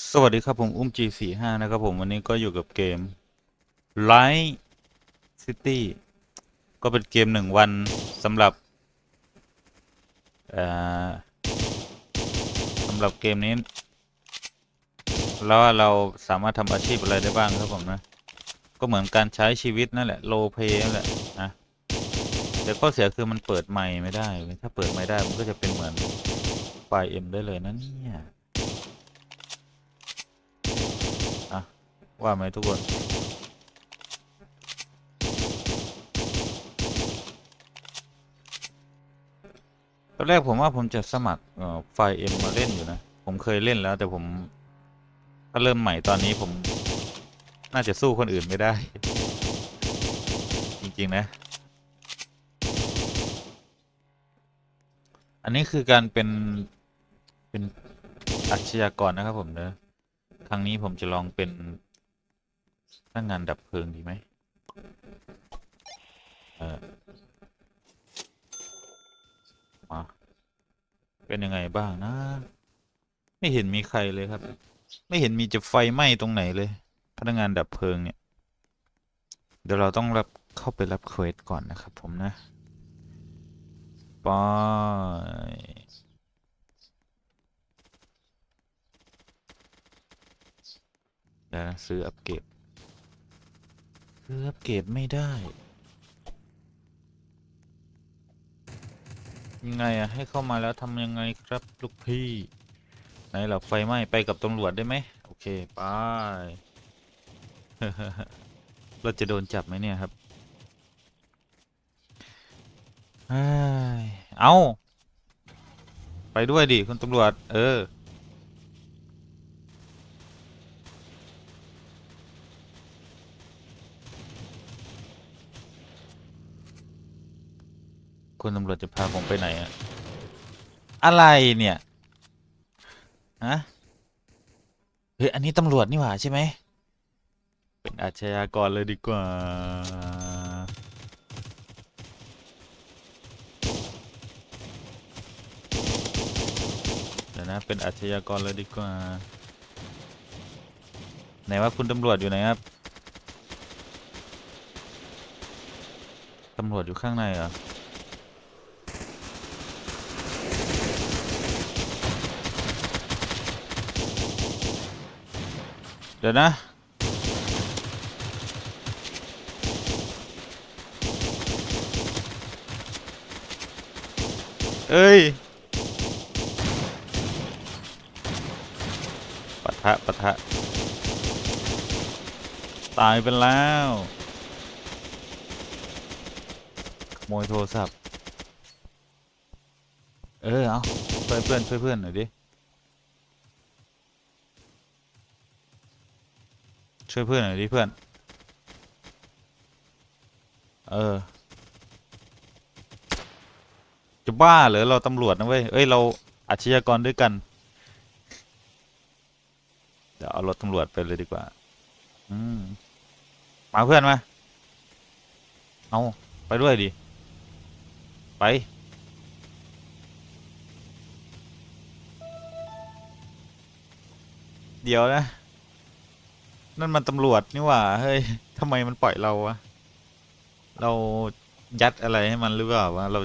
สวัสดีครับผม อุ้ม G45 นะครับผม วันนี้ก็อยู่กับเกม Light City ก็เป็นเกมหนึ่งวันสำหรับเอ่อสำหรับเกมนี้แล้วเราสามารถทำอาชีพอะไรได้บ้างครับผมนะ ก็เหมือนการใช้ชีวิตนั่นแหละโลเพนั่นแหละนะแต่ข้อเสียคือมันเปิด ไมค์ไม่ได้ ถ้าเปิด ไมค์ได้มันก็จะเป็นเหมือนไฟเอ็มได้เลยนะเนี่ย ว่าไหมทุกคน ตอนแรกผมว่าผมจะสมัครไฟล์เอ็มมาเล่นอยู่นะ ผมเคยเล่นแล้ว แต่ผมถ้าเริ่มใหม่ตอนนี้ผม น่าจะสู้คนอื่นไม่ได้ จริง ๆ นะ อันนี้คือการเป็นเป็นอาชญากรนะครับผมเนอะครั้งนี้ผมจะลองเป็น พนักงานดับเพลิงดีไหมเออมาเป็นยังไงบ้างนะ ไม่เห็นมีใครเลยครับ ไม่เห็นมีจะไฟไหม้ตรงไหนเลย พนักงานดับเพลิงเนี่ย เดี๋ยวเราต้องรับเข้าไปรับเควสก่อนนะครับผมนะไปเดี๋ยวนะซื้ออัปเกรดืออัปเกรดไม่ได้ ยังไงอะให้เข้ามาแล้วทำยังไงครับลูกพี่ ไหนเราไฟไหม้ไปกับตำรวจได้ไหมโอเคไป เราจะโดนจับไหมเนี่ยครับเอ้ยเอาไปด้วยดิคุณตำรวจ เออ คุณตำรวจจะพาผมไปไหนอะอะไรเนี่ยฮะเฮ้ยอันนี้ตำรวจนี่หว่าใช่ไหมเป็นอาชญากรเลยดีกว่า เดี๋ยวนะ เป็นอาชญากรเลยดีกว่า ไหนว่าคุณตำรวจอยู่ไหนครับ ตำรวจอยู่ข้างในเหรอ เดี๋ยวนะ เอ้ยปะทะปะทะ ตายไปแล้วขโมยโทรศัพท์ เออ เอาช่วยเพื่อนช่วยเพื่อนหน่อยดิ ช่วยเพื่อนหน่อยดิเพื่อน เออ จะบ้าเหรอเราตำรวจนะเว้ย เอ้ยเราอาชญากรด้วยกัน เดี๋ยวเอารถตำรวจไปเลยดีกว่า อืม มาเพื่อนมา เอาไปด้วยดิ ไปเดี๋ยวนะ นั่นมันตำรวจนี่หว่า เฮ้ยทำไมมันปล่อยเราวะ เรายัดอะไรให้มันหรือเปล่าวะ เรา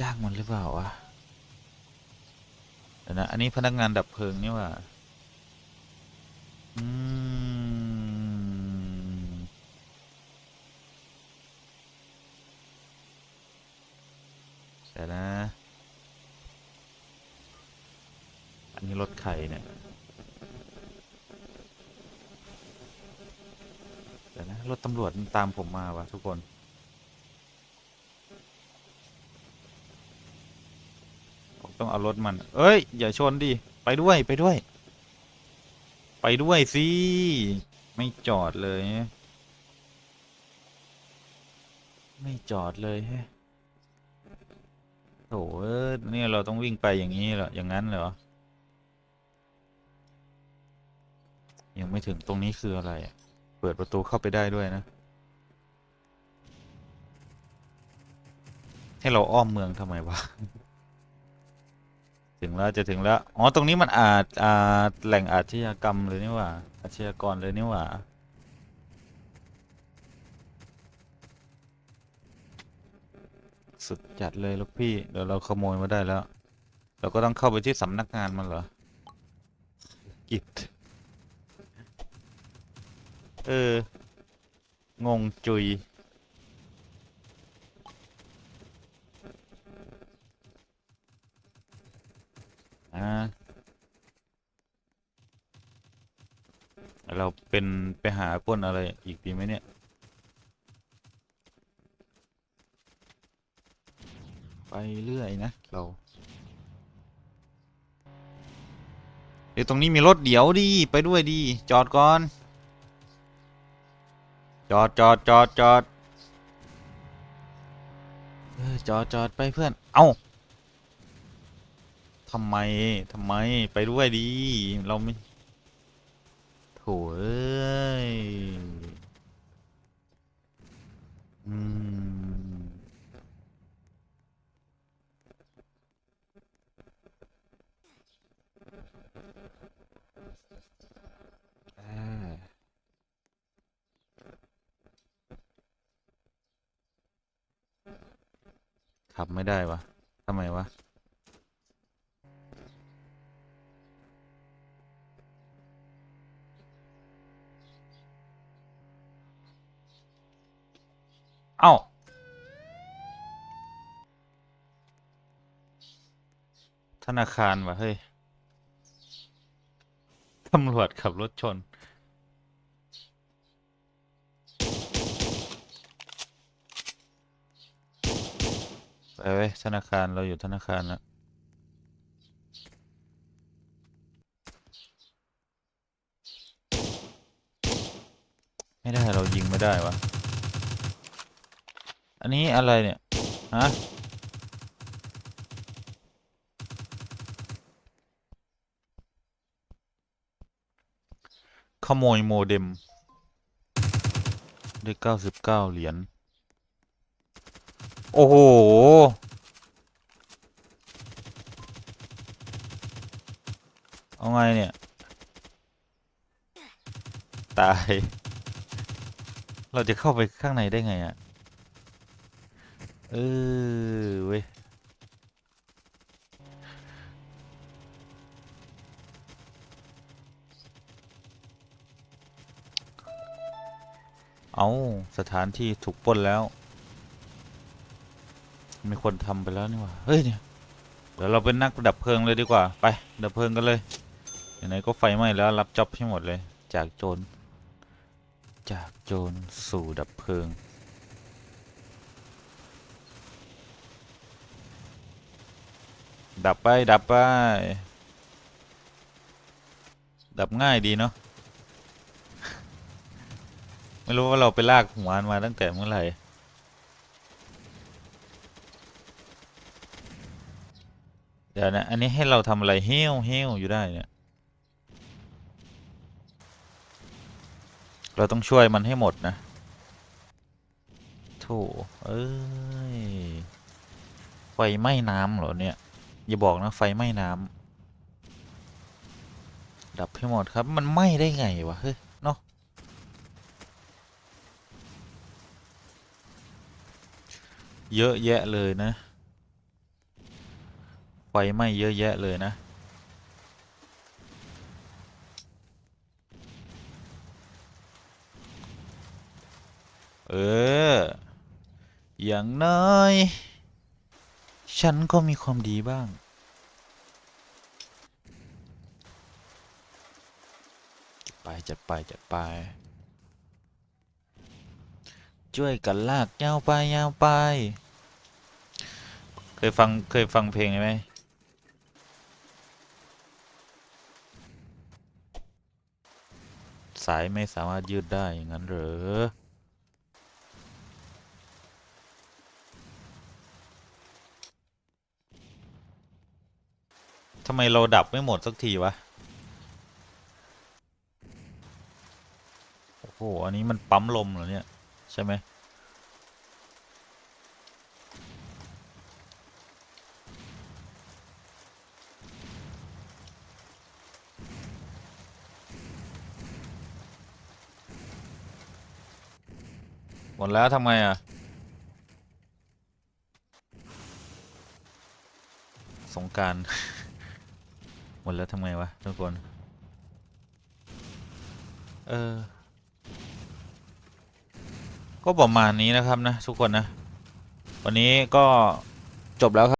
จ้างมันหรือเปล่าวะเดี๋ยวนะ อันนี้พนักงานดับเพลิงนี่หว่า อืมเดี๋ยวนะ อันนี้รถไข่เนี่ย เดี๋ยวนะ รถตำรวจมันตามผมมาวะทุกคน ผมต้องเอารถมัน เอ้ย อย่าชนดิ ไปด้วยไปด้วย ไปด้วยสิ ไม่จอดเลย ไม่จอดเลยแฮะโถเอ้เนี่ยเราต้องวิ่งไปอย่างนี้เหรอ อย่างนั้นเหรอ ยังไม่ถึงตรงนี้คืออะไรอะ เปิดประตูเข้าไปได้ด้วยนะ ให้เราอ้อมเมืองทำไมวะ ถึงแล้วจะถึงแล้ว อ๋อ ตรงนี้มันอาจอาแหล่งอาชญากรรมเลยนี่หว่า อาชญากรเลยนี่หว่าสุดจัดเลยลูกพี่ เดี๋ยวเราขโมยมาได้แล้ว เราก็ต้องเข้าไปที่สำนักงานมันเหรอ กิจ เออ งงจุย อ่า เราเป็นไปหาป้นอะไรอีกดีไหมเนี่ย ไปเรื่อยนะ เราเดี๋ยวตรงนี้มีรถเดี๋ยวดี ไปด้วยดี จอดก่อน จอดจอดจอดจอดเออจอดจอดไปเพื่อน เอ้าทำไมทำไมไปด้วยดี เราไม่โถเอ้ยอืม ขับไม่ได้วะทำไมวะเอ้าธนาคารวะเฮ้ยตำรวจขับรถชน ไปเว้ยธนาคารเราอยู่ธนาคารแล้วไม่ได้เรายิงไม่ได้วะ อันนี้อะไรเนี่ย ฮะ ขโมยโมเด็มได้เก้าสิบเก้าเหรียญ โอ้โห เอาไงเนี่ย ตาย เราจะเข้าไปข้างในได้ไงอะ่ะ เออเว้ย เอาสถานที่ถูกปล้นแล้ว มีคนทำไปแล้วนี่หว่าเฮ้ยเนี่ยเดี๋ยวเราเป็นนักดับเพลิงเลยดีกว่า ไปดับเพลิงกันเลยไหนๆก็ไฟไหม้แล้วรับจ็อบให้หมดเลย จากโจรจากโจรสู่ดับเพลิงดับไปดับไป ดับง่ายดีเนาะไม่รู้ว่าเราไปลากหัวมันมาตั้งแต่เมื่อไหร่ ดี๋ยวนะ อันนี้ให้เราทำอะไรเฮ้วเฮ้วอยู่ได้เนี่ย เราต้องช่วยมันให้หมดนะโถเอ้ย ไฟไหม้น้ำเหรอเนี่ย อย่าบอกนะไฟไหม้น้ำดับให้หมดครับ มันไหม้ได้ไงวะ เฮ้ย เนาะเยอะแยะเลยนะ ไฟไหม้เยอะแยะเลยนะ เออ อย่างน้อย ฉันก็มีความดีบ้างจัดไป จัดไป จัดไป ช่วยกันลากยาวไปยาวไป เคยฟัง เคยฟังเพลงไหม สายไม่สามารถยืดได้อย่างนั้นหรือทำไมเราดับไม่หมดสักทีวะ โอ้โห อันนี้มันปั๊มลมเหรอเนี่ย ใช่ไหม มดแล้วทำไงอะ สงการ หมดแล้วทำไงวะทุกคน เออ ก็ประมาณนี้นะครับนะ ทุกคนนะ วันนี้ก็จบแล้วครับ